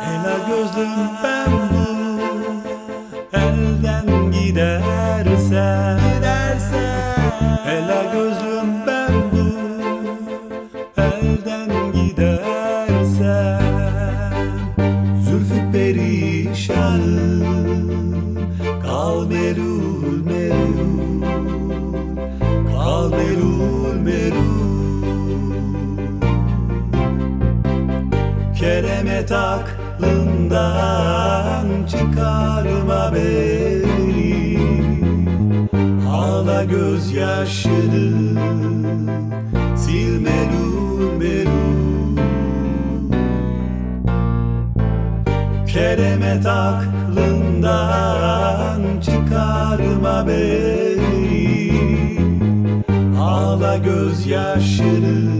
Hele gözüm pembe Elden gidersen Gidersen Hele gözüm pembe Elden gidersen Zülfü perişanım Kal merul merul Kal merul merul. Kereme tak aklımdan çıkarma beni. Ağla gözyaşını sil melul melul Keremet aklımdan çıkarma beni. Ağla gözyaşını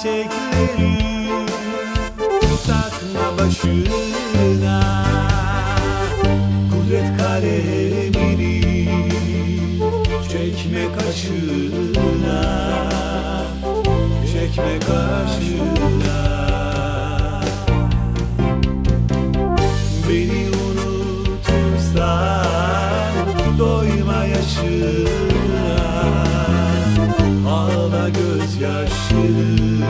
çiçekleri Takma başına. Kudret kalemini Çekme kaşına. Çekme kaşına. Beni unutursan doyma yaşına Ağla gözyaşını